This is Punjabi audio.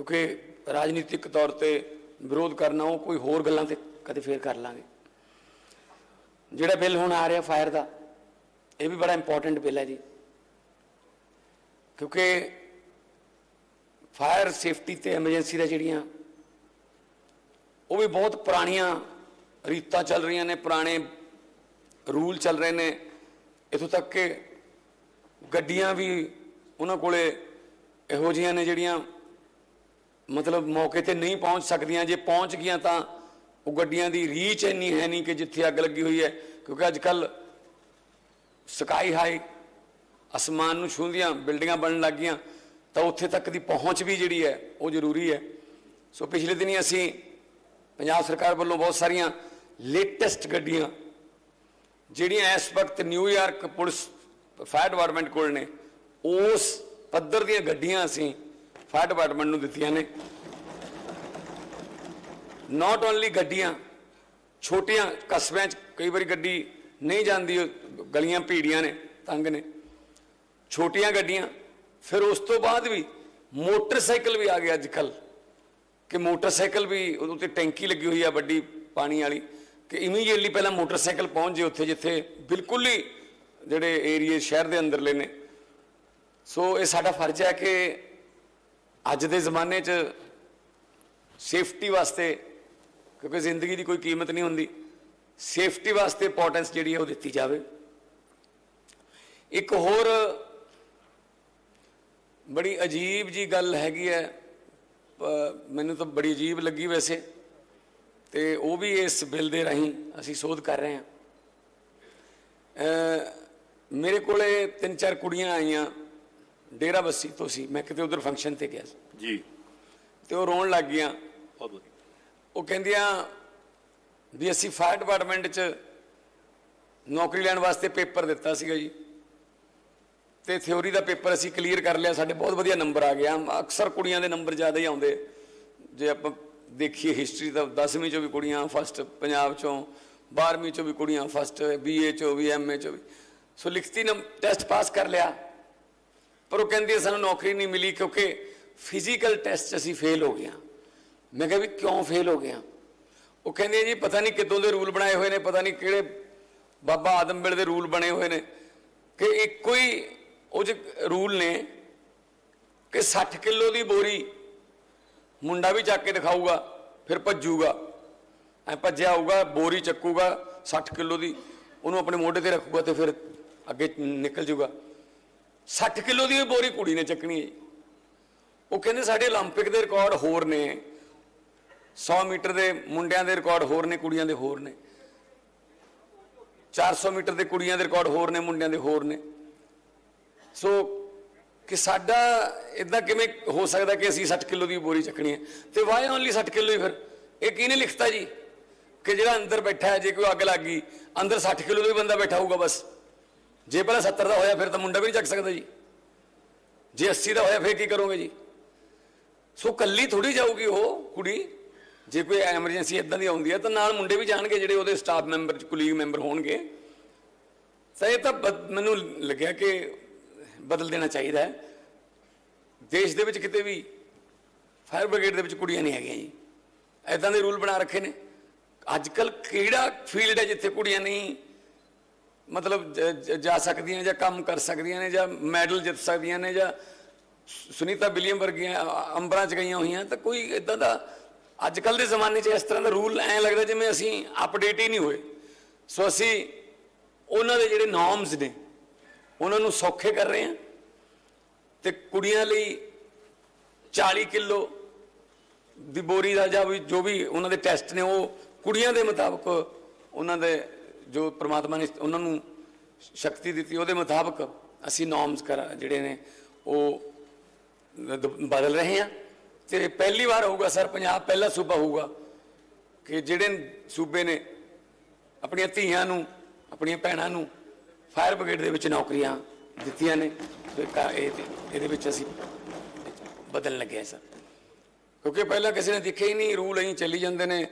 ਕਿਉਂਕਿ ਰਾਜਨੀਤਿਕ ਤੌਰ ਤੇ ਵਿਰੋਧ ਕਰਨਾ ਉਹ ਕੋਈ ਹੋਰ ਗੱਲਾਂ ਤੇ ਕਦੇ ਫੇਰ ਕਰ ਲਾਂਗੇ। ਜਿਹੜਾ ਬਿੱਲ ਹੁਣ ਆ ਰਿਹਾ ਫਾਇਰ ਦਾ, ਇਹ ਵੀ ਬੜਾ ਇੰਪੋਰਟੈਂਟ ਬਿੱਲ ਹੈ ਜੀ। ਕਿਉਂਕਿ ਫਾਇਰ ਸੇਫਟੀ ਤੇ ਐਮਰਜੈਂਸੀ ਦਾ ਜਿਹੜੀਆਂ, ਉਹ ਵੀ ਬਹੁਤ ਪੁਰਾਣੀਆਂ ਰੀਤਾਂ ਚੱਲ ਰਹੀਆਂ ਨੇ, ਪੁਰਾਣੇ ਰੂਲ ਚੱਲ ਰਹੇ ਨੇ। ਇਥੋਂ ਤੱਕ ਕਿ ਗੱਡੀਆਂ ਵੀ ਉਹਨਾਂ ਕੋਲੇ ਇਹੋ ਜਿਹੀਆਂ ਨੇ ਜਿਹੜੀਆਂ ਮਤਲਬ ਮੌਕੇ ਤੇ ਨਹੀਂ ਪਹੁੰਚ ਸਕਦੀਆਂ, ਜੇ ਪਹੁੰਚ ਗਈਆਂ ਤਾਂ ਉਹ ਗੱਡੀਆਂ ਦੀ ਰੀਚ ਇੰਨੀ ਹੈ ਨਹੀਂ ਕਿ ਜਿੱਥੇ ਅੱਗ ਲੱਗੀ ਹੋਈ ਹੈ, ਕਿਉਂਕਿ ਅੱਜ ਕੱਲ ਸਕਾਈ ਹਾਈ ਅਸਮਾਨ ਨੂੰ ਛੂੰਹਦੀਆਂ, ਬਿਲਡਿੰਗਾਂ ਬਣਨ ਲੱਗੀਆਂ ਤਾਂ ਉੱਥੇ ਤੱਕ ਦੀ ਪਹੁੰਚ ਵੀ ਜਿਹੜੀ ਹੈ, ਉਹ ਜ਼ਰੂਰੀ ਹੈ। ਸੋ ਪਿਛਲੇ ਦਿਨੀ ਅਸੀਂ ਪੰਜਾਬ ਸਰਕਾਰ ਵੱਲੋਂ ਬਹੁਤ ਸਾਰੀਆਂ ਲੇਟੈਸਟ ਗੱਡੀਆਂ, ਜਿਹੜੀਆਂ ਇਸ ਵਕਤ ਨਿਊਯਾਰਕ ਪੁਲਿਸ ਫਾਇਰ ਡਿਪਾਰਟਮੈਂਟ ਕੋਲ ਨੇ, ਉਸ ਪੱਧਰ ਦੀਆਂ ਗੱਡੀਆਂ ਅਸੀਂ ਫਾਇਰ ਡਿਪਾਰਟਮੈਂਟ ਨੂੰ ਦਿੱਤੀਆਂ ਨੇ। ਨਾਟ ਓਨਲੀ ਗੱਡੀਆਂ, ਛੋਟੀਆਂ ਕਸਬਿਆਂ 'ਚ ਕਈ ਵਾਰੀ ਗੱਡੀ ਨਹੀਂ ਜਾਂਦੀ, ਗਲੀਆਂ ਭੀੜੀਆਂ ਨੇ, ਤੰਗ ਨੇ। ਛੋਟੀਆਂ ਗੱਡੀਆਂ, ਫਿਰ ਉਸ ਤੋਂ ਬਾਅਦ ਵੀ ਮੋਟਰਸਾਈਕਲ ਵੀ ਆ ਗਿਆ ਅੱਜ ਕੱਲ ਕਿ ਮੋਟਰਸਾਈਕਲ ਵੀ ਉਹਦੇ ਉੱਤੇ ਟੈਂਕੀ ਲੱਗੀ ਹੋਈ ਆ ਵੱਡੀ ਪਾਣੀ ਵਾਲੀ, ਕਿ ਇਮੀਡੀਏਟਲੀ ਪਹਿਲਾਂ ਮੋਟਰਸਾਈਕਲ ਪਹੁੰਚ ਜੇ ਉੱਥੇ ਜਿੱਥੇ ਬਿਲਕੁਲ ਹੀ ਜਿਹੜੇ ਏਰੀਏ ਸ਼ਹਿਰ ਦੇ ਅੰਦਰਲੇ ਨੇ। ਸੋ ਇਹ ਸਾਡਾ ਫਰਜ਼ ਹੈ ਕਿ ਅੱਜ ਦੇ ਜ਼ਮਾਨੇ 'ਚ ਸੇਫਟੀ ਵਾਸਤੇ, ਕਿਉਂਕਿ ਜ਼ਿੰਦਗੀ ਦੀ ਕੋਈ ਕੀਮਤ ਨਹੀਂ ਹੁੰਦੀ ਸੇਫਟੀ ਵਾਸਤੇ ਇੰਪੋਰਟੈਂਸ ਜਿਹੜੀ ਹੈ ਉਹ ਦਿੱਤੀ ਜਾਵੇ। ਇੱਕ ਹੋਰ ਬੜੀ ਅਜੀਬ ਜੀ ਗੱਲ ਹੈਗੀ ਹੈ ਮੈਨੂੰ ਤਾਂ ਬੜੀ ਅਜੀਬ ਲੱਗੀ ਵੈਸੇ, ਤੇ ਉਹ ਵੀ ਇਸ ਬਿੱਲ ਦੇ ਰਾਹੀਂ ਅਸੀਂ ਸੋਧ ਕਰ ਰਹੇ ਹਾਂ। ਮੇਰੇ ਕੋਲੇ ਤਿੰਨ ਚਾਰ ਕੁੜੀਆਂ ਆਈਆਂ ਡੇਰਾ ਬੱਸੀ ਤੋਂ ਸੀ ਮੈਂ ਕਿਤੇ ਉਧਰ ਫੰਕਸ਼ਨ ਤੇ ਗਿਆ ਸੀ। ਜੀ। ਤੇ ਉਹ ਰੋਣ ਲੱਗ ਗਈਆਂ। ਬਹੁਤ ਵਧੀਆ। ਉਹ ਕਹਿੰਦੀਆਂ ਵੀ ਅਸੀਂ ਫਾਇਰ ਡਿਪਾਰਟਮੈਂਟ 'ਚ ਨੌਕਰੀ ਲੈਣ ਵਾਸਤੇ ਪੇਪਰ ਦਿੱਤਾ ਸੀਗਾ ਜੀ। ਤੇ ਥਿਉਰੀ ਦਾ ਪੇਪਰ ਅਸੀਂ ਕਲੀਅਰ ਕਰ ਲਿਆ ਸਾਡੇ ਬਹੁਤ ਵਧੀਆ ਨੰਬਰ ਆ ਗਿਆ ਅਕਸਰ ਕੁੜੀਆਂ ਦੇ ਨੰਬਰ ਜ਼ਿਆਦਾ ਹੀ ਆਉਂਦੇ। ਜੇ ਆਪਾਂ ਦੇਖੀਏ ਹਿਸਟਰੀ ਤਾਂ 10ਵੀਂ ਚੋਂ ਵੀ ਕੁੜੀਆਂ ਫਸਟ ਪੰਜਾਬ ਚੋਂ 12ਵੀਂ ਚੋਂ ਵੀ ਕੁੜੀਆਂ ਫਸਟ ਬੀਏ ਚੋਂ ਵੀ ਐਮਏ ਚੋਂ ਵੀ। ਸੋ ਲਿਖਤੀ ਨੰਬ ਟੈਸਟ ਪਾਸ ਕਰ ਲਿਆ। ਪਰ ਉਹ ਕਹਿੰਦੀ ਸਾਨੂੰ ਨੌਕਰੀ ਨਹੀਂ ਮਿਲੀ ਕਿਉਂਕਿ ਫਿਜ਼ੀਕਲ ਟੈਸਟ 'ਚ ਅਸੀਂ ਫੇਲ ਹੋ ਗਏ ਹਾਂ। ਮੈਂ ਕਿਹਾ ਵੀ ਕਿਉਂ ਫੇਲ ਹੋ ਗਿਆ ਉਹ ਕਹਿੰਦੇ ਜੀ, ਪਤਾ ਨਹੀਂ ਕਿੱਦੋਂ ਦੇ ਰੂਲ ਬਣਾਏ ਹੋਏ ਨੇ, ਪਤਾ ਨਹੀਂ ਕਿਹੜੇ ਬਾਬਾ ਆਦਮ ਵੇਲੇ ਦੇ ਰੂਲ ਬਣੇ ਹੋਏ ਨੇ ਕਿ ਇੱਕੋ ਹੀ ਉਹ ਚ ਰੂਲ ਨੇ ਕਿ 60 ਕਿਲੋ ਦੀ ਬੋਰੀ ਮੁੰਡਾ ਵੀ ਚੱਕ ਕੇ ਦਿਖਾਊਗਾ, ਫਿਰ ਭੱਜੂਗਾ। ਐ ਭੱਜਿਆ ਆਊਗਾ, ਬੋਰੀ ਚੱਕੂਗਾ 60 ਕਿਲੋ ਦੀ, ਉਹਨੂੰ ਆਪਣੇ ਮੋਢੇ ਤੇ ਰੱਖੂਗਾ ਤੇ ਫਿਰ ਅੱਗੇ ਨਿਕਲ ਜਾਊਗਾ 60 ਕਿਲੋ ਦੀ ਵੀ ਬੋਰੀ ਕੁੜੀ ਨੇ ਚੱਕਣੀ ਹੈ ਜੀ। ਉਹ ਕਹਿੰਦੇ ਸਾਡੇ 올림픽 ਦੇ ਰਿਕਾਰਡ ਹੋਰ ਨੇ 100 ਮੀਟਰ ਦੇ ਮੁੰਡਿਆਂ ਦੇ ਰਿਕਾਰਡ ਹੋਰ ਨੇ ਕੁੜੀਆਂ ਦੇ ਹੋਰ ਨੇ 400 ਮੀਟਰ ਦੇ ਕੁੜੀਆਂ ਦੇ ਰਿਕਾਰਡ ਹੋਰ ਨੇ ਮੁੰਡਿਆਂ ਦੇ ਹੋਰ ਨੇ ਸੋ ਕਿ ਸਾਡਾ ਇਦਾਂ ਕਿਵੇਂ ਹੋ ਸਕਦਾ ਕਿ ਅਸੀਂ 60 ਕਿਲੋ ਦੀ ਬੋਰੀ ਚੱਕਣੀ ਹੈ ਤੇ ਵਾਈ ਓਨਲੀ 60 ਕਿਲੋ ਹੀ ਫਿਰ ਇਹ ਕਿਹਨੇ ਲਿਖਤਾ ਜੀ ਕਿ ਜਿਹੜਾ ਅੰਦਰ ਬੈਠਾ ਹੈ ਜੇ ਕੋਈ ਅੱਗ ਲੱਗ ਗਈ ਅੰਦਰ 60 ਕਿਲੋ ਦਾ ਹੀ ਬੰਦਾ ਬੈਠਾ ਹੋਊਗਾ ਬਸ ਜੇ ਪਹਿਲਾਂ 70 ਦਾ ਹੋਇਆ, ਫਿਰ ਤਾਂ ਮੁੰਡਾ ਵੀ ਨਹੀਂ ਚੱਕ ਸਕਦਾ ਜੀ। ਜੇ 80 ਦਾ ਹੋਇਆ, ਫਿਰ ਕੀ ਕਰੋਗੇ ਜੀ? ਸੋ ਕੱਲੀ ਥੋੜੀ ਜਾਊਗੀ ਉਹ ਕੁੜੀ। ਜੇ ਕੋਈ ਐਮਰਜੈਂਸੀ ਇਦਾਂ ਦੀ ਆਉਂਦੀ ਹੈ, ਤਾਂ ਨਾਲ ਮੁੰਡੇ ਵੀ ਜਾਣਗੇ, ਜਿਹੜੇ ਉਹਦੇ ਸਟਾਫ ਮੈਂਬਰ ਕੁਲੀਗ ਮੈਂਬਰ ਹੋਣਗੇ। ਤਾਂ ਇਹ ਤਾਂ ਬਦ- ਮੈਨੂੰ ਲੱਗਿਆ ਕਿ ਬਦਲ ਦੇਣਾ ਚਾਹੀਦਾ ਹੈ। ਦੇਸ਼ ਦੇ ਵਿੱਚ ਕਿਤੇ ਵੀ ਫਾਇਰ ਬ੍ਰਿਗੇਡ ਦੇ ਵਿੱਚ ਕੁੜੀਆਂ ਨਹੀਂ ਹੈਗੀਆਂ ਜੀ। ਐਦਾਂ ਦੇ ਰੂਲ ਬਣਾ ਰੱਖੇ ਨੇ। ਅੱਜ ਕੱਲ ਕਿਹੜਾ ਫੀਲਡ ਹੈ ਜਿੱਥੇ ਕੁੜੀਆਂ ਨਹੀਂ ਮਤਲਬ ਜਾ ਸਕਦੀਆਂ ਜਾਂ ਕੰਮ ਕਰ ਸਕਦੀਆਂ ਨੇ ਜਾਂ ਮੈਡਲ ਜਿੱਤ ਸਕਦੀਆਂ ਨੇ ਜਾਂ ਸੁਨੀਤਾ ਵਿਲੀਅਮ ਵਰਗੀਆਂ ਅੰਬਰਾਂ 'ਚ ਗਈਆਂ ਹੋਈਆਂ, ਤਾਂ ਕੋਈ ਇਦਾਂ ਦਾ ਅੱਜ ਕੱਲ ਦੇ ਜ਼ਮਾਨੇ 'ਚ ਇਸ ਤਰ੍ਹਾਂ ਦਾ ਰੂਲ ਐ ਲੱਗਦਾ ਜਿਵੇਂ ਅਸੀਂ ਅਪਡੇਟ ਹੀ ਨਹੀਂ ਹੋਏ। ਸੋ ਅਸੀਂ ਉਹਨਾਂ ਦੇ ਜਿਹੜੇ ਨਾਰਮਸ ਨੇ, ਉਹਨਾਂ ਨੂੰ ਸੌਖੇ ਕਰ ਰਹੇ ਹਾਂ ਤੇ ਕੁੜੀਆਂ ਲਈ 40 ਕਿਲੋ ਦੀ ਬੋਰੀ ਦਾ ਜਾਂ ਵੀ ਜੋ ਵੀ ਉਹਨਾਂ ਦੇ ਟੈਸਟ ਨੇ, ਉਹ ਕੁੜੀਆਂ ਦੇ ਮੁਤਾਬਕ ਉਹਨਾਂ ਦੇ ਜੋ ਪ੍ਰਮਾਤਮਾ ਨੇ ਉਹਨਾਂ ਨੂੰ ਸ਼ਕਤੀ ਦਿੱਤੀ, ਉਹਦੇ ਮੁਤਾਬਕ ਅਸੀਂ ਨਾਰਮਸ ਕਰ, ਜਿਹੜੇ ਨੇ, ਉਹ ਦ- ਬਦਲ ਰਹੇ ਹਾਂ। ਤੇ ਪਹਿਲੀ ਵਾਰ ਹੋਊਗਾ ਸਰ, ਪੰਜਾਬ ਪਹਿਲਾ ਸੂਬਾ ਹੋਊਗਾ ਕਿ ਜਿਹੜੇ ਸੂਬੇ ਨੇ ਆਪਣੀਆਂ ਧੀਆਂ ਨੂੰ, ਆਪਣੀਆਂ ਭੈਣਾਂ ਨੂੰ ਫਾਇਰ ਬ੍ਰਿਗੇਡ ਦੇ ਵਿੱਚ ਨੌਕਰੀਆਂ ਦਿੱਤੀਆਂ ਨੇ ਇਹਦੇ ਵਿੱਚ ਅਸੀਂ ਬਦਲਣ ਲੱਗੇ ਹਾਂ ਸਰ। ਕਿਉਂਕਿ ਪਹਿਲਾਂ ਕਿਸੇ ਨੇ ਦੇਖਿਆ ਹੀ ਨਹੀਂ, ਰੂਲ ਐਂ ਚੱਲੀ ਜਾਂਦੇ ਨੇ